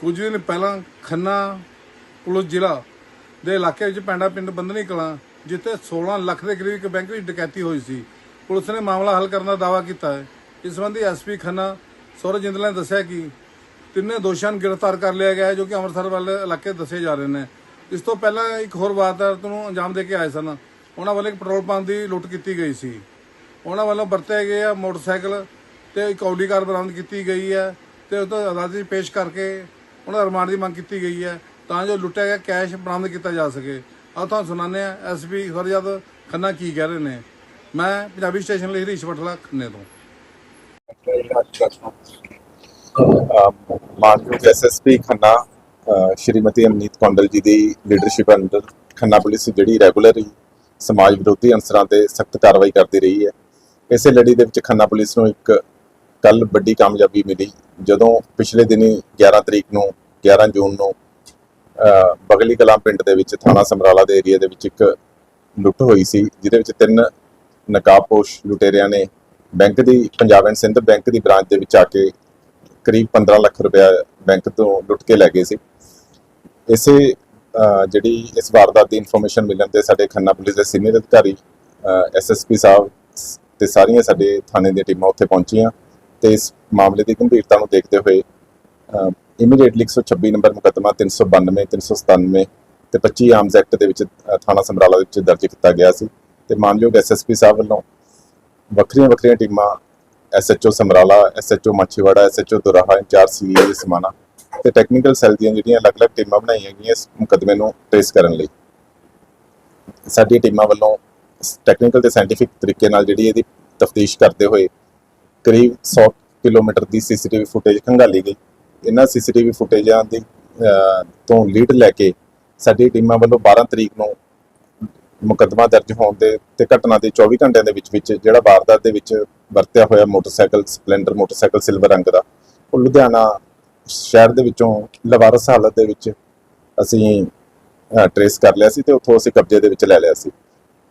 ਕੁਝ ਦਿਨ ਪਹਿਲਾਂ ਖੰਨਾ ਪੁਲਿਸ ਜ਼ਿਲ੍ਹਾ ਦੇ ਇਲਾਕੇ ਵਿੱਚ ਪੈਂਡਾ ਪਿੰਡ ਬੰਦਨੀ ਕਲਾਂ, ਜਿੱਥੇ 16 ਲੱਖ ਦੇ ਕਰੀਬ ਇੱਕ ਬੈਂਕ ਵਿੱਚ ਡਕੈਤੀ ਹੋਈ ਸੀ। ਪੁਲਿਸ ਨੇ ਮਾਮਲਾ ਹੱਲ ਕਰਨ ਦਾ ਦਾਅਵਾ ਕੀਤਾ ਹੈ। ਇਸ ਸੰਬੰਧੀ ਐਸਪੀ ਖੰਨਾ ਸੌਰਜ ਜਿੰਦਲ ਨੇ ਦੱਸਿਆ ਕਿ ਤਿੰਨੇ ਦੋਸ਼ੀਆਂ ਨੂੰ ਗ੍ਰਿਫਤਾਰ ਕਰ ਲਿਆ ਗਿਆ ਹੈ, ਜੋ ਕਿ ਅੰਮ੍ਰਿਤਸਰ ਵਾਲੇ ਇਲਾਕੇ ਦੱਸੇ ਜਾ ਰਹੇ ਨੇ। ਇਸ ਤੋਂ ਪਹਿਲਾਂ ਇੱਕ ਹੋਰ ਵਾਰਦਾਤ ਨੂੰ ਅੰਜਾਮ ਦੇ ਕੇ ਆਏ ਸਨ। ਉਹਨਾਂ ਵੱਲੋਂ ਇੱਕ ਪੈਟਰੋਲ ਪੰਪ ਦੀ ਲੁੱਟ ਕੀਤੀ ਗਈ ਸੀ। ਉਹਨਾਂ ਵੱਲੋਂ ਵਰਤੇ ਗਏ ਆ ਮੋਟਰਸਾਈਕਲ ਤੇ ਇੱਕ ਔਡੀ ਕਾਰ ਬਰਾਮਦ ਕੀਤੀ ਗਈ ਹੈ ਤੇ ਉਹ ਤੋਂ ਅਦਾਲਤ ਵਿੱਚ ਪੇਸ਼ ਕਰਕੇ ਉਹਨਾਂ ਰਿਮਾਂਡ ਦੀ ਮੰਗ ਕੀਤੀ ਗਈ ਹੈ, ਤਾਂ ਜੋ ਲੁੱਟਿਆ ਗਿਆ ਕੈਸ਼ ਬਰਾਮਦ ਕੀਤਾ ਜਾ ਸਕੇ। ਆਹ ਤੁਹਾਨੂੰ ਸੁਣਾਉਂਦੇ ਆ ਐਸਪੀ ਸਰਜਦ ਖੰਨਾ ਕੀ ਕਹਿ ਰਹੇ ਨੇ। ਮੈਂ ਪੰਜਾਬੀ ਸਟੇਸ਼ਨ ਲਈ ਹਰੀਸ਼ ਬਟਲਾ ਖੰਨੇ ਤੋਂ। ਮਾਨਯੋਗ ਐਸਐਸਪੀ ਖੰਨਾ ਸ਼੍ਰੀਮਤੀ ਅਮਨੀਤ ਕੌਂਡਲ ਜੀ ਦੀ ਲੀਡਰਸ਼ਿਪ ਅੰਦਰ ਖੰਨਾ ਪੁਲਿਸ ਜਿਹੜੀ ਰੈਗੂਲਰ ਹੀ ਸਮਾਜ ਵਿਰੋਧੀ ਅਨਸਰਾਂ ਤੇ ਸਖਤ ਕਾਰਵਾਈ ਕਰਦੀ ਰਹੀ ਹੈ। ਇਸੇ ਲੜੀ ਦੇ ਵਿੱਚ ਖੰਨਾ ਪੁਲਿਸ ਨੂੰ ਇੱਕ ਕੱਲ ਵੱਡੀ ਕਾਮਯਾਬੀ ਮਿਲੀ, ਜਦੋਂ ਪਿਛਲੇ ਦਿਨੀ 11 ਤਰੀਕ ਨੂੰ 11 ਜੂਨ ਨੂੰ ਬਗਲੀ ਕਲਾਂ ਪਿੰਡ ਦੇ ਵਿੱਚ, ਥਾਣਾ ਸਮਰਾਲਾ ਦੇ ਏਰੀਆ ਦੇ ਵਿੱਚ ਇੱਕ ਲੁੱਟ ਹੋਈ ਸੀ, ਜਿਹਦੇ ਵਿੱਚ ਤਿੰਨ ਨਕਾਬਪੋਸ਼ ਲੁਟੇਰਿਆਂ ਨੇ ਬੈਂਕ ਦੀ, ਪੰਜਾਬ ਐਂਡ ਸਿੰਧ ਬੈਂਕ ਦੀ ਬ੍ਰਾਂਚ ਦੇ ਵਿੱਚ ਆ ਕੇ ਕਰੀਬ 15 ਲੱਖ ਰੁਪਇਆ ਬੈਂਕ ਤੋਂ ਲੁੱਟ ਕੇ ਲੈ ਗਏ ਸੀ। ਇਸੇ ਜਿਹੜੀ ਇਸ ਵਾਰਦਾਤ ਦੀ ਇਨਫੋਰਮੇਸ਼ਨ ਮਿਲਣ ਤੇ ਸਾਡੇ ਖੰਨਾ ਪੁਲਿਸ ਦੇ ਸੀਨੀਅਰ ਅਧਿਕਾਰੀ ਐਸਐਸਪੀ ਸਾਹਿਬ ਸ- ਤੇ ਸਾਰੀਆਂ ਸਾਡੇ ਥਾਣੇ ਦੀਆਂ ਟੀਮਾਂ ਉੱਥੇ ਪਹੁੰਚੀਆਂ ਤੇ ਇਸ ਮਾਮਲੇ ਦੀ ਗੰਭੀਰਤਾ ਨੂੰ ਦੇਖਦੇ ਹੋਏ ਇਮੀਡੀਏਟਲੀ 126 ਨੰਬਰ ਮੁਕੱਦਮਾ 392 397 ਤੇ 25 ਆਰਮਸ ਐਕਟ ਦੇ ਵਿੱਚ ਥਾਣਾ ਸਮਰਾਲਾ ਦੇ ਵਿੱਚ ਦਰਜ ਕੀਤਾ ਗਿਆ ਸੀ ਤੇ ਮਾਨਯੋਗ ਐਸਐਸਪੀ ਸਾਹਿਬ ਵੱਲੋਂ ਵੱਖਰੀਆਂ ਵੱਖਰੀਆਂ ਟੀਮਾਂ SHO Samrala SHO Machhiwara SHO Doraha, incharge CA Samana ਤੇ ਟੈਕਨੀਕਲ ਸੈੱਲ ਦੀਆਂ ਜਿਹੜੀਆਂ ਅਲੱਗ-ਅਲੱਗ ਟੀਮਾਂ ਬਣਾਈਆਂ ਗਈਆਂ ਇਸ ਮੁਕੱਦਮੇ ਨੂੰ ਟ੍ਰੇਸ ਕਰਨ ਲਈ। ਸਾਡੀਆਂ ਟੀਮਾਂ ਵੱਲੋਂ ਟੈਕਨੀਕਲ ਤੇ ਸਾਇੰਟੀਫਿਕ ਤਰੀਕੇ ਨਾਲ ਜਿਹੜੀ ਇਹਦੀ ਤਫਤੀਸ਼ ਕਰਦੇ ਹੋਏ ਕਰੀਬ 100 ਕਿਲੋਮੀਟਰ ਦੀ ਸੀਸੀਟੀਵੀ ਫੁਟੇਜ ਖੰਗਾਲੀ ਗਈ। ਇਹਨਾਂ ਸੀਸੀਟੀਵੀ ਫੁਟੇਜਾਂ ਦੀ ਤੋਂ ਲੀਡ ਲੈ ਕੇ ਸਾਡੀ ਟੀਮਾਂ ਵੱਲੋਂ 12 ਤਰੀਕ ਨੂੰ ਮੁਕੱਦਮਾ ਦਰਜ ਹੋਣ ਦੇ ਤੇ ਘਟਨਾ ਦੇ 24 ਘੰਟਿਆਂ ਦੇ ਵਿੱਚ ਵਿੱਚ ਜਿਹੜਾ ਵਾਰਦਾਤ ਦੇ ਵਿੱਚ ਵਰਤਿਆ ਹੋਇਆ ਮੋਟਰਸਾਈਕਲ, ਸਪਲੈਂਡਰ ਮੋਟਰਸਾਈਕਲ ਸਿਲਵਰ ਰੰਗ ਦਾ, ਉਹ ਲੁਧਿਆਣਾ ਸ਼ਹਿਰ ਦੇ ਵਿੱਚੋਂ ਲਵਾਰਸ ਹਾਲਤ ਦੇ ਵਿੱਚ ਅਸੀਂ ਟਰੇਸ ਕਰ ਲਿਆ ਸੀ ਤੇ ਉੱਥੋਂ ਅਸੀਂ ਕਬਜ਼ੇ ਦੇ ਵਿੱਚ ਲੈ ਲਿਆ ਸੀ।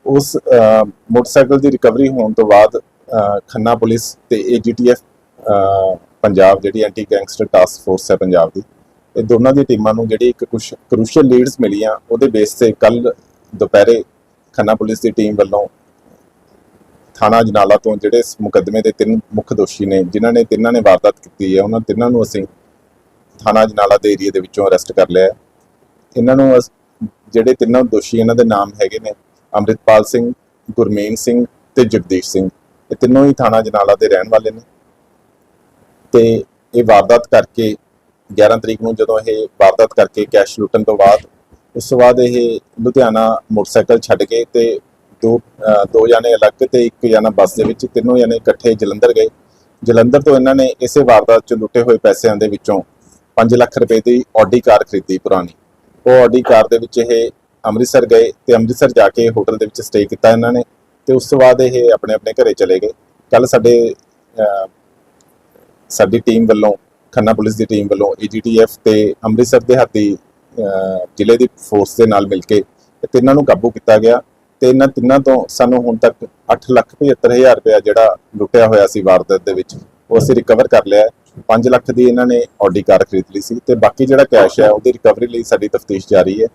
ਉਸ ਮੋਟਰਸਾਈਕਲ ਦੀ ਰਿਕਵਰੀ ਹੋਣ ਤੋਂ ਬਾਅਦ ਖੰਨਾ ਪੁਲਿਸ ਤੇ ਏਜੀਟੀਐਫ ਪੰਜਾਬ ਜਿਹੜੀ ਐਂਟੀ ਗੈਂਗਸਟਰ ਟਾਸਕ ਫੋਰਸ ਹੈ ਪੰਜਾਬ ਦੀ, ਇਹ ਦੋਨਾਂ ਦੀ ਟੀਮਾਂ ਨੂੰ ਜਿਹੜੀ ਇੱਕ ਕੁਝ ਕ੍ਰੂਸ਼ੀਅਲ ਲੀਡਸ ਮਿਲੀਆਂ, ਉਹਦੇ ਬੇਸ ਤੇ ਕੱਲ ਦੁਪਹਿਰੇ ਖੰਨਾ ਪੁਲਿਸ ਦੀ ਟੀਮ ਵੱਲੋਂ ਥਾਣਾ ਜਨਾਲਾ ਤੋਂ ਜਿਹੜੇ ਇਸ ਮੁਕੱਦਮੇ ਦੇ ਤਿੰਨ ਮੁੱਖ ਦੋਸ਼ੀ ਨੇ, ਜਿਨ੍ਹਾਂ ਨੇ ਤਿੰਨਾਂ ਨੇ ਵਾਰਦਾਤ ਕੀਤੀ ਹੈ, ਉਹਨਾਂ ਤਿੰਨਾਂ ਨੂੰ ਅਸੀਂ ਥਾਣਾ ਜਨਾਲਾ ਦੇ ਏਰੀਆ ਦੇ ਵਿੱਚੋਂ ਅਰੈਸਟ ਕਰ ਲਿਆ ਇਹਨਾਂ ਨੂੰ ਅਸ- ਜਿਹੜੇ ਤਿੰਨਾਂ ਦੋਸ਼ੀ ਇਹਨਾਂ ਦੇ ਨਾਮ ਹੈਗੇ ਨੇ, ਅੰਮ੍ਰਿਤਪਾਲ ਸਿੰਘ, ਗੁਰਮੇਨ ਸਿੰਘ ਤੇ ਜਗਦੀਸ਼ ਸਿੰਘ, ਇਹ ਤਿੰਨੋਂ ਹੀ ਥਾਣਾ ਜਨਾਲਾ ਦੇ ਰਹਿਣ ਵਾਲੇ ਨੇ। ਤੇ ਇਹ ਵਾਰਦਾਤ ਕਰਕੇ 11 ਤਰੀਕ ਨੂੰ ਜਦੋਂ ਇਹ ਵਾਰਦਾਤ ਕਰਕੇ ਕੈਸ਼ ਲੁੱਟਣ ਤੋਂ ਬਾਅਦ, ਉਸ ਤੋਂ ਬਾਅਦ ਇਹ ਲੁਧਿਆਣਾ ਮੋਟਰਸਾਈਕਲ ਛੱਡ ਕੇ ਤੇ ਦੋ ਦੋ ਜਾਣੇ ਅਲੱਗ ਤੇ ਇੱਕ ਜਾਣਾ ਬੱਸ ਦੇ ਵਿੱਚ, ਤਿੰਨੋਂ ਜਾਣੇ ਇਕੱਠੇ ਜਲੰਧਰ ਗਏ। ਜਲੰਧਰ ਤੋਂ ਇਹਨਾਂ ਨੇ ਇਸੇ ਵਾਰਦਾਤ 'ਚ ਲੁੱਟੇ ਹੋਏ ਪੈਸਿਆਂ ਦੇ ਵਿੱਚੋਂ 5 ਲੱਖ ਰੁਪਏ ਦੀ ਆਡੀ ਕਾਰ ਖਰੀਦੀ ਪੁਰਾਣੀ। ਉਹ ਆਡੀ ਕਾਰ ਦੇ ਵਿੱਚ ਇਹ ਅੰਮ੍ਰਿਤਸਰ ਗਏ ਤੇ ਅੰਮ੍ਰਿਤਸਰ ਜਾ ਕੇ ਹੋਟਲ ਦੇ ਵਿੱਚ ਸਟੇ ਕੀਤਾ ਇਹਨਾਂ ਨੇ ਤੇ ਉਸ ਤੋਂ ਬਾਅਦ ਇਹ ਆਪਣੇ ਆਪਣੇ ਘਰੇ ਚਲੇ ਗਏ। ਕੱਲ ਸਾਡੇ ਸਾਡੀ ਟੀਮ ਵੱਲੋਂ, ਖੰਨਾ ਪੁਲਿਸ ਦੀ ਟੀਮ ਵੱਲੋਂ ਏਜੀਟੀਐਫ ਤੇ ਅੰਮ੍ਰਿਤਸਰ ਦੇ ਹਾਤੀ ਜ਼ਿਲ੍ਹੇ ਦੀ ਫੋਰਸ ਦੇ ਨਾਲ ਮਿਲ ਕੇ ਤਿੰਨਾਂ ਨੂੰ ਕਾਬੂ ਕੀਤਾ ਗਿਆ ਤੇ ਇਹਨਾਂ ਤਿੰਨਾਂ ਤੋਂ ਸਾਨੂੰ ਹੁਣ ਤੱਕ 875000 ਰੁਪਇਆ ਜਿਹੜਾ ਲੁੱਟਿਆ ਹੋਇਆ ਸੀ ਵਾਰਦਾਤ ਦੇ ਵਿੱਚ, ਉਹ ਅਸੀਂ ਰਿਕਵਰ ਕਰ ਲਿਆ ਹੈ। 5 ਲੱਖ ਦੀ ਇਹਨਾਂ ਨੇ ਆਡੀ ਕਾਰ ਖਰੀਦ ਲਈ ਸੀ ਤੇ ਬਾਕੀ ਜਿਹੜਾ ਕੈਸ਼ ਹੈ ਉਹਦੀ ਰਿਕਵਰੀ ਲਈ ਸਾਡੀ ਤਫਤੀਸ਼ ਜਾਰੀ ਹੈ।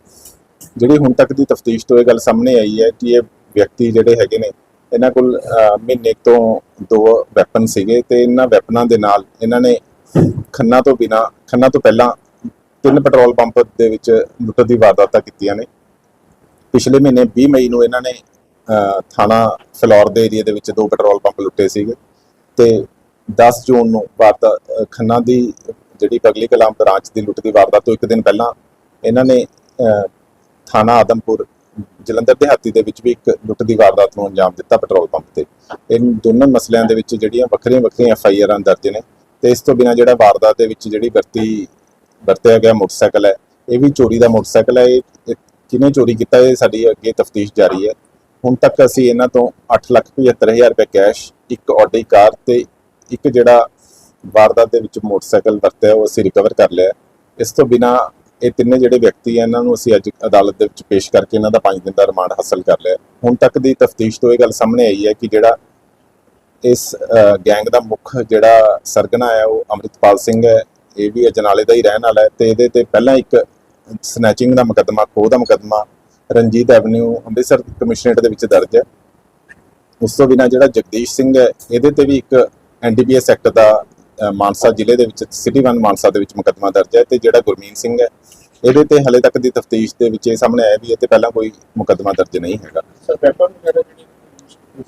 ਜਿਹੜੀ ਹੁਣ ਤੱਕ ਦੀ ਤਫਤੀਸ਼ ਤੋਂ ਇਹ ਗੱਲ ਸਾਹਮਣੇ ਆਈ ਹੈ ਕਿ ਇਹ ਵਿਅਕਤੀ ਜਿਹੜੇ ਹੈਗੇ ਨੇ ਇਹਨਾਂ ਕੋਲ ਮਹੀਨੇ ਤੋਂ ਦੋ ਵੈਪਨ ਸੀਗੇ ਤੇ ਇਹਨਾਂ ਵੈਪਨਾਂ ਦੇ ਨਾਲ ਇਹਨਾਂ ਨੇ ਖੰਨਾ ਤੋਂ ਬਿਨਾ, ਖੰਨਾ ਤੋਂ ਪਹਿਲਾਂ ਤਿੰਨ ਪੈਟਰੋਲ ਪੰਪ ਦੇ ਵਿੱਚ ਲੁੱਟ ਦੀ ਵਾਰਦਾਤਾਂ ਕੀਤੀਆਂ ਨੇ। ਪਿਛਲੇ ਮਹੀਨੇ 20 ਮਈ ਨੂੰ ਇਹਨਾਂ ਨੇ ਥਾਣਾ ਫਲੋਰ ਦੇ ਏਰੀਆ ਦੇ ਵਿੱਚ ਦੋ ਪੈਟਰੋਲ ਪੰਪ ਲੁੱਟੇ ਸੀਗੇ ਤੇ 10 ਜੂਨ ਨੂੰ ਵਾਰਦਾਤ ਖੰਨਾ ਦੀ ਜਿਹੜੀ ਪਗਲੀ ਕਲਾਮ ਬ੍ਰਾਂਚ ਦੀ ਲੁੱਟ ਦੀ ਵਾਰਦਾਤ ਤੋਂ ਇੱਕ ਦਿਨ ਪਹਿਲਾਂ ਇਹਨਾਂ ਨੇ ਥਾਣਾ ਆਦਮਪੁਰ ਜਲੰਧਰ ਦਿਹਾਤੀ ਦੇ ਵਿੱਚ ਵੀ ਇੱਕ ਲੁੱਟ ਦੀ ਵਾਰਦਾਤ ਨੂੰ ਅੰਜਾਮ ਦਿੱਤਾ ਪੈਟਰੋਲ ਪੰਪ ਤੇ। ਇਨ ਦੋਨਾਂ ਮਸਲਿਆਂ ਦੇ ਵਿੱਚ ਜਿਹੜੀਆਂ ਵੱਖਰੀਆਂ ਵੱਖਰੀਆਂ ਐਫ ਆਈ ਆਰਾਂ ਦਰਜ ਨੇ ਤੇ ਇਸ ਤੋਂ ਬਿਨਾਂ ਜਿਹੜਾ ਵਾਰਦਾਤ ਦੇ ਵਿੱਚ ਜਿਹੜੀ ਵਰਤੀ, ਵਰਤਿਆ ਗਿਆ ਮੋਟਰਸਾਈਕਲ ਹੈ, ਇਹ ਵੀ ਚੋਰੀ ਦਾ ਮੋਟਰਸਾਈਕਲ ਹੈ, ਇਹ ਇਹ ਕਿਹਨੇ ਚੋਰੀ ਕੀਤਾ ਇਹ ਸਾਡੀ ਅੱਗੇ ਤਫਤੀਸ਼ ਜਾਰੀ ਹੈ। ਹੁਣ ਤੱਕ ਅਸੀਂ ਇਹਨਾਂ ਤੋਂ 875000 ਰੁਪਏ ਕੈਸ਼, ਇੱਕ ਆਡੀ ਕਾਰ ਤੇ ਇੱਕ ਜਿਹੜਾ ਵਾਰਦਾਤ ਦੇ ਵਿੱਚ ਮੋਟਰਸਾਈਕਲ ਵਰਤਿਆ ਉਹ ਅਸੀਂ ਰਿਕਵਰ ਕਰ ਲਿਆ। ਇਸ ਤੋਂ ਬਿਨਾਂ ਇਹ ਤਿੰਨੇ ਜਿਹੜੇ ਵਿਅਕਤੀ ਆ, ਇਹਨਾਂ ਨੂੰ ਅਸੀਂ ਅੱਜ ਅਦਾਲਤ ਦੇ ਵਿੱਚ ਪੇਸ਼ ਕਰਕੇ ਇਹਨਾਂ ਦਾ 5 ਦਿਨ ਦਾ ਰਿਮਾਂਡ ਹਾਸਲ ਕਰ ਲਿਆ। ਹੁਣ ਤੱਕ ਦੀ ਤਫਤੀਸ਼ ਤੋਂ ਇਹ ਗੱਲ ਸਾਹਮਣੇ ਆਈ ਹੈ ਕਿ ਜਿਹੜਾ ਇਸ ਗੈਂਗ ਦਾ ਮੁੱਖ ਜਿਹੜਾ ਸਰਗਨਾ ਹੈ, ਉਹ ਅੰਮ੍ਰਿਤਪਾਲ ਸਿੰਘ ਹੈ। ਇਹ ਵੀ ਅਜਨਾਲੇ ਦਾ ਹੀ ਰਹਿਣ ਵਾਲਾ ਹੈ ਤੇ ਇਹਦੇ ਤੇ ਪਹਿਲਾਂ ਇੱਕ ਸਨੈਚਿੰਗ ਦਾ ਮੁਕੱਦਮਾ, ਖੋਹ ਦਾ ਮੁਕੱਦਮਾ ਰਣਜੀਤ ਐਵਨਿਊ ਅੰਮ੍ਰਿਤਸਰ ਕਮਿਸ਼ਨਰੇਟ ਦੇ ਵਿੱਚ ਦਰਜ ਹੈ। ਉਸ ਤੋਂ ਬਿਨਾਂ ਜਿਹੜਾ ਜਗਦੀਸ਼ ਸਿੰਘ ਹੈ, ਇਹਦੇ ਤੇ ਵੀ ਇੱਕ ਐਨਡੀਪੀਐਸ ਐਕਟ ਦਾ ਮਾਨਸਾ ਜ਼ਿਲ੍ਹੇ ਦੇ ਵਿੱਚ ਸਿਟੀ ਵਨ ਮਾਨਸਾ ਦੇ ਵਿੱਚ ਮੁਕੱਦਮਾ ਦਰਜ ਹੈ ਤੇ ਜਿਹੜਾ ਗੁਰਮੀਤ ਸਿੰਘ ਹੈ ਇਹਦੇ ਤੇ ਹਲੇ ਤੱਕ ਦੀ ਤਫਤੀਸ਼ ਦੇ ਵਿੱਚ ਇਹ ਸਾਹਮਣੇ ਆਇਆ ਵੀ ਇਹ ਤੇ ਪਹਿਲਾਂ ਕੋਈ ਮੁਕੱਦਮਾ ਦਰਜ ਨਹੀਂ ਹੈਗਾ। ਸਰ ਵਗੈਰਾ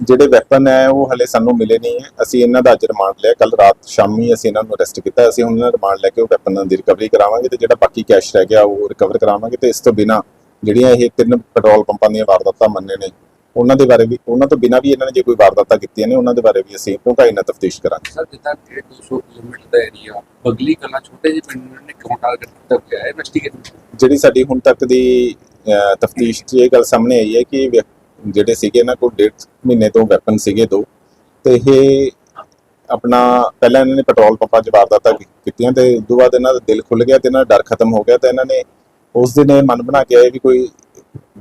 ਜਿਹੜੇ ਵੈਪਨ ਹੈ ਉਹ ਹਲੇ ਸਾਨੂੰ ਮਿਲੇ ਨਹੀਂ ਹੈ। ਅਸੀਂ ਇਹਨਾਂ ਦਾ ਅੱਜ ਰਿਮਾਂਡ ਲਿਆ। ਕੱਲ ਰਾਤ ਸ਼ਾਮੀ ਅਸੀਂ ਇਹਨਾਂ ਨੂੰ ਅਰੈਸਟ ਕੀਤਾ। ਅਸੀਂ ਉਹਨਾਂ ਦਾ ਰਿਮਾਂਡ ਲੈ ਕੇ ਉਹ ਵੈਪਨ ਦੀ ਰਿਕਵਰੀ ਕਰਾਵਾਂਗੇ ਤੇ ਜਿਹੜਾ ਬਾਕੀ ਕੈਸ਼ ਰਹਿ ਗਿਆ ਉਹ ਰਿਕਵਰ ਕਰਾਵਾਂਗੇ ਤੇ ਇਸ ਤੋਂ ਬਿਨਾ ਜਿਹੜੀਆਂ ਇਹ ਤਿੰਨ ਪੈਟਰੋਲ ਪੰਪਾਂ ਦੀਆਂ ਵਾਰਦਾਤਾਂ ਮੰਨੇ ਨੇ ਉਹਨਾਂ ਦੇ ਬਾਰੇ ਵੀ ਉਹਨਾਂ ਤੋਂ ਬਿਨਾ ਵੀ ਇਹਨਾਂ ਨੇ ਜੇ ਕੋਈ ਵਾਰਦਾਤਾਂ ਕੀਤੀਆਂ ਨੇ ਉਹਨਾਂ ਦੇ ਬਾਰੇ ਵੀ ਅਸੀਂ ਡੂੰਘਾਈ ਨਾਲ ਤਫਤੀਸ਼ ਕਰਾਂਗੇ। ਸਰ ਜਿੱਦਾਂ 200 ਕਿਲੋਮੀਟਰ ਦਾ ਏਰੀਆ ਬਗਲੀ ਕਲਾ ਛੋਟੇ ਜਿਹੇ ਪਿੰਡ ਨੇ ਕਿਉਂ ਟਾਰਗੇਟ ਕੀਤਾ ਗਿਆ ਹੈ? ਇਨਵੈਸਟੀਗੇਟ ਜਿਹੜੀ ਸਾਡੀ ਹੁਣ ਤੱਕ ਦੀ ਤਫਤੀਸ਼ 'ਚ ਇਹ ਗੱਲ ਸਾਹਮਣੇ ਆਈ ਹੈ ਕਿ ਜਿਹੜੇ ਸੀਗੇ ਇਹਨਾਂ ਕੋਲ ਡੇਢ ਮਹੀਨੇ ਤੋਂ ਵੈਪਨ ਸੀਗੇ ਦੋ ਤੇ ਇਹ ਆਪਣਾ ਪਹਿਲਾਂ ਇਹਨਾਂ ਨੇ ਪੈਟਰੋਲ ਪੰਪਾਂ 'ਚ ਵਾਰਦਾਤਾਂ ਕੀਤੀਆਂ ਤੇ ਉਸ ਤੋਂ ਬਾਅਦ ਇਹਨਾਂ ਦਾ ਦਿਲ ਖੁੱਲ ਗਿਆ ਤੇ ਇਹਨਾਂ ਦਾ ਡਰ ਖਤਮ ਹੋ ਗਿਆ ਤੇ ਇਹਨਾਂ ਨੇ ਉਸ ਦਿਨ ਇਹ ਮਨ ਬਣਾ ਕੇ ਆਏ ਵੀ ਕੋਈ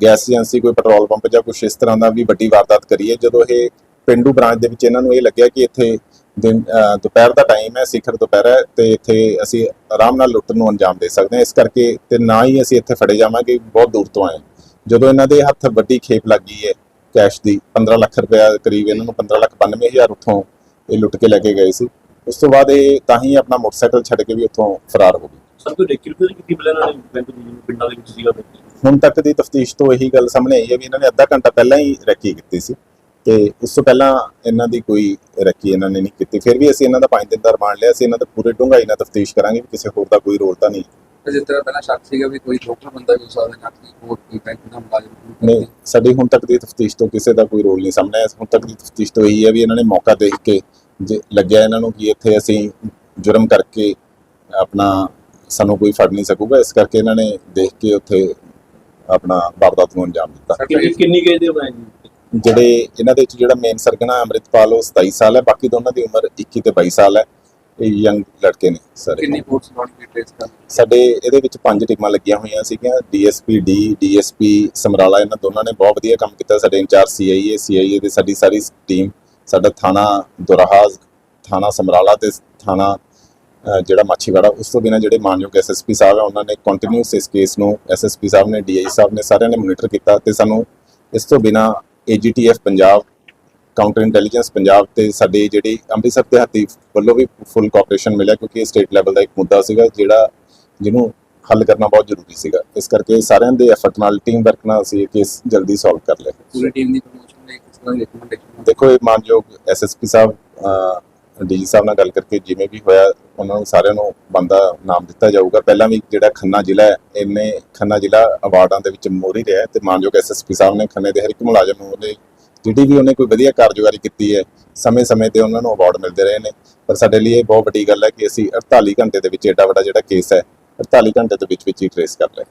ਗੈਸ ਏਜੰਸੀ, ਕੋਈ ਪੈਟਰੋਲ ਪੰਪ ਜਾਂ ਕੁਝ ਇਸ ਤਰ੍ਹਾਂ ਦਾ ਵੀ ਵੱਡੀ ਵਾਰਦਾਤ ਕਰੀਏ ਜਦੋਂ ਇਹ ਪਿੰਡੂ ਬ੍ਰਾਂਚ ਦੇ ਵਿੱਚ ਇਹਨਾਂ ਨੂੰ ਇਹ ਲੱਗਿਆ ਕਿ ਇੱਥੇ ਦਿਨ ਅਹ ਦੁਪਹਿਰ ਦਾ ਟਾਈਮ ਹੈ, ਸਿਖਰ ਦੁਪਹਿਰ ਹੈ ਤੇ ਇੱਥੇ ਅਸੀਂ ਆਰਾਮ ਨਾਲ ਲੁੱਟ ਨੂੰ ਅੰਜਾਮ ਦੇ ਸਕਦੇ ਹਾਂ। ਇਸ ਕਰਕੇ ਤੇ ਨਾ ਹੀ ਅਸੀਂ ਇੱਥੇ ਫੜੇ ਜਾਵਾਂਗੇ, ਬਹੁਤ ਦੂਰ ਤੋਂ ਆਏ ਜਦੋਂ ਇਹਨਾਂ ਦੇ ਹੱਥ ਵੱਡੀ ਖੇਪ ਲੱਗ ਗਈ ਹੈ ਕੈਸ਼ ਦੀ 15 ਲੱਖ ਰੁਪਇਆ ਕਰੀਬ ਇਹਨਾਂ ਨੂੰ 15 ਲੱਖ 92 ਹਜ਼ਾਰ ਉੱਥੋਂ ਇਹ ਲੁੱਟ ਕੇ ਲੈ ਕੇ ਗਏ ਸੀ। ਉਸ ਤੋਂ ਬਾਅਦ ਇਹ ਤਾਂ ਹੀ ਆਪਣਾ ਮੋਟਰਸਾਈਕਲ ਛੱਡ ਕੇ ਵੀ ਉੱਥੋਂ ਫਰਾਰ ਹੋ ਗਏ। ਸਰ ਕੋਈ ਰੇਕੀ ਰੁਪਏ ਦੀ ਕੀਤੀ ਮਿਲਿਆ ਨਾਲ ਬੈਂਕ ਦੀ ਜਿਵੇਂ ਪਿੰਡਾਂ ਦੇ ਵਿੱਚ ਸੀਗਾ ਬੈਂਕ ਹੁਣ ਤੱਕ ਦੀ ਤਫਤੀਸ਼ ਤੋਂ ਇਹੀ ਗੱਲ ਸਾਹਮਣੇ ਆਈ ਹੈ ਵੀ ਇਹਨਾਂ ਨੇ ਅੱਧਾ ਘੰਟਾ ਪਹਿਲਾਂ ਹੀ ਰੈਕੀ ਕੀਤੀ ਸੀ ਤੇ ਉਸ ਤੋਂ ਪਹਿਲਾਂ ਇਹਨਾਂ ਦੀ ਕੋਈ ਰੈਕੀ ਇਹਨਾਂ ਨੇ ਨਹੀਂ ਕੀਤੀ। ਫਿਰ ਵੀ ਅਸੀਂ ਇਹਨਾਂ ਦਾ 5 ਦਿਨ ਦਾ ਰਿਮਾਂਡ ਲਿਆ ਸੀ ਇਹਨਾਂ ਦਾ ਪੂਰੇ ਡੂੰਘਾਈ ਨਾਲ ਤਫਤੀਸ਼ ਕਰਾਂਗੇ ਵੀ ਕਿਸੇ ਹੋਰ ਦਾ ਕੋਈ ਰੋਲ ਤਾਂ ਨਹੀਂ। ਜਿਸ ਤਰ੍ਹਾਂ ਪਹਿਲਾਂ ਸ਼ੱਕ ਸੀਗਾ ਵੀ ਕੋਈ ਲੋਕਲ ਬੰਦਾ ਵੀ ਹੋ ਸਕਦਾ ਜਾਂ ਕੋਈ ਹੋਰ ਕੋਈ ਬੈਂਕ ਦਾ ਮੁਲਾਜ਼ਮ ਨਹੀਂ ਸਾਡੀ ਹੁਣ ਤੱਕ ਦੀ ਤਫਤੀਸ਼ ਤੋਂ ਕਿਸੇ ਦਾ ਕੋਈ ਰੋਲ ਨਹੀਂ ਸਾਹਮਣੇ ਆਇਆ। ਹੁਣ ਤੱਕ ਦੀ ਤਫਤੀਸ਼ ਤੋਂ ਇਹੀ ਹੈ ਵੀ ਇਹਨਾਂ ਨੇ ਮੌਕਾ ਦੇਖ ਕੇ ਜੇ ਲੱਗਿਆ ਇਹਨਾਂ ਨੂੰ ਕਿ ਇੱਥੇ ਅਸੀਂ ਜੁਰਮ ਕਰਕੇ ਆਪਣਾ ਸਾਨੂੰ ਕੋਈ ਫੜ ਨਹੀਂ ਸਕੂਗਾ। ਇਸ ਕਰਕੇ ਇਹਨਾਂ ਨੇ ਦੇਖ ਕੇ ਉੱਥੇ ਆਪਣਾ ਵਾਰਦਾਤ ਨੂੰ ਅੰਜਾਮ ਦਿੱਤਾ। ਕਿੰਨੀ ਕਿੰਨੀ ਦੇ ਬਣਾਏ ਜੀ? ਜਿਹੜੇ ਇਹਨਾਂ ਦੇ ਵਿੱਚ ਜਿਹੜਾ ਮੇਨ ਸਰਗਨਾ ਅੰਮ੍ਰਿਤਪਾਲ ਉਹ 27 ਸਾਲ ਹੈ। ਬਾਕੀ ਦੋਨਾਂ ਦੀ ਉਮਰ 21 ਤੇ 22 ਸਾਲ ਹੈ। ਇਹ ਯੰਗ ਲੜਕੇ ਨੇ ਸਾਰੇ। ਕਿੰਨੀ ਫੋਰਸ ਲਾਉਣੀ ਪਈ ਟ੍ਰੇਸ ਕਰ ਸਾਡੇ ਇਹਦੇ ਵਿੱਚ ਪੰਜ ਟੀਮਾਂ ਲੱਗੀਆਂ ਹੋਈਆਂ ਸੀਗੀਆਂ। ਡੀਐਸਪੀ ਡੀ ਡੀਐਸਪੀ ਸਮਰਾਲਾ ਇਹਨਾਂ ਦੋਨਾਂ ਨੇ ਬਹੁਤ ਵਧੀਆ ਕੰਮ ਕੀਤਾ। ਸਾਡੇ ਇੰਚਾਰਜ ਸੀਆਈਏ ਸੀਆਈਏ ਦੇ ਸਾਡੀ ਸਾਰੀ ਟੀਮ ਸਾਡਾ ਥਾਣਾ ਦੁਰਾਹਾਜ਼ ਥਾਣਾ ਸਮਰਾਲਾ ਤੇ ਥਾਣਾ ਜਿਹੜਾ ਮਾਛੀਵਾੜਾ ਉਸ ਤੋਂ ਬਿਨਾਂ ਜਿਹੜੇ ਮਾਨਯੋਗ ਐਸਐਸਪੀ ਸਾਹਿਬ ਹੈ ਉਹਨਾਂ ਨੇ ਕੰਟੀਨਿਊਸ ਇਸ ਕੇਸ ਨੂੰ ਐਸਐਸਪੀ ਸਾਹਿਬ ਨੇ ਡੀਆਈ ਸਾਹਿਬ ਨੇ ਸਾਰਿਆਂ ਨੇ ਮੋਨੀਟਰ ਕੀਤਾ ਤੇ ਸਾਨੂੰ ਇਸ ਤੋਂ ਬਿਨਾਂ AGTF Punjab counter intelligence Punjab ਤੇ ਸਾਡੇ ਜਿਹੜੀ ਅੰਮ੍ਰਿਤਸਰ ਦੇ ਹੱਥੀ ਵੱਲੋਂ ਵੀ ਫੁੱਲ ਕੋਆਪਰੇਸ਼ਨ ਮਿਲਿਆ ਕਿਉਂਕਿ ਇਹ ਸਟੇਟ ਲੈਵਲ ਦਾ ਇੱਕ ਮੁੱਦਾ ਸੀਗਾ ਜਿਹੜਾ ਜਿਹਨੂੰ ਹੱਲ ਕਰਨਾ ਬਹੁਤ ਜ਼ਰੂਰੀ ਸੀਗਾ। ਇਸ ਕਰਕੇ ਸਾਰਿਆਂ ਦੇ ਐਫਰਟ ਨਾਲ ਟੀਮ ਵਰਕ ਨਾਲ ਅਸੀਂ ਇਹ ਕੇਸ ਜਲਦੀ ਸੋਲਵ ਕਰ ਲਿਆ। ਪੂਰੀ ਟੀਮ ਦੀ ਪ੍ਰਮੋਸ਼ਨ ਲਈ ਕਿਸ ਤਰ੍ਹਾਂ ਦੇਖੋ ਇਹ ਮਾਨਯੋਗ ਐਸਐਸਪੀ ਸਾਹਿਬ ਡੀਜੀ ਸਾਹਿਬ ਨਾਲ ਗੱਲ ਕਰਕੇ ਜਿਵੇਂ ਵੀ ਹੋਇਆ, ਉਹਨਾਂ ਨੂੰ ਸਾਰਿਆਂ ਨੂੰ ਬੰਦਾ ਨਾਮ ਦਿੱਤਾ ਜਾਊਗਾ। ਪਹਿਲਾਂ ਵੀ ਜਿਹੜਾ ਖੰਨਾ ਜ਼ਿਲ੍ਹਾ ਹੈ, ਇਹਨੇ ਖੰਨਾ ਜ਼ਿਲ੍ਹਾ ਅਵਾਰਡਾਂ ਦੇ ਵਿੱਚ ਮੋਹਰੀ ਰਿਹਾ ਹੈ ਤੇ ਮਾਨਯੋਗ ਐਸਐਸਪੀ ਸਾਹਿਬ ਨੇ ਖੰਨੇ ਦੇ ਹਰ ਇੱਕ ਮੁਲਾਜ਼ਮ ਨੂੰ ਉਹਦੇ ਜਿਹੜੀ ਵੀ ਉਹਨੇ ਕੋਈ ਵਧੀਆ ਕਾਰਜਕਾਰੀ ਕੀਤੀ ਹੈ, ਸਮੇਂ-ਸਮੇਂ ਤੇ ਉਹਨਾਂ ਨੂੰ ਅਵਾਰਡ ਮਿਲਦੇ ਰਹੇ ਨੇ। ਪਰ ਸਾਡੇ ਲਈ ਇਹ ਬਹੁਤ ਵੱਡੀ ਗੱਲ ਹੈ ਕਿ ਅਸੀਂ 48 ਘੰਟੇ ਦੇ ਵਿੱਚ ਐਡਾ ਵੱਡਾ ਜਿਹੜਾ ਕੇਸ ਹੈ 48 ਘੰਟੇ ਦੇ ਵਿੱਚ ਵਿੱਚ ਹੀ ਟ੍ਰੇਸ ਕਰ ਲਏ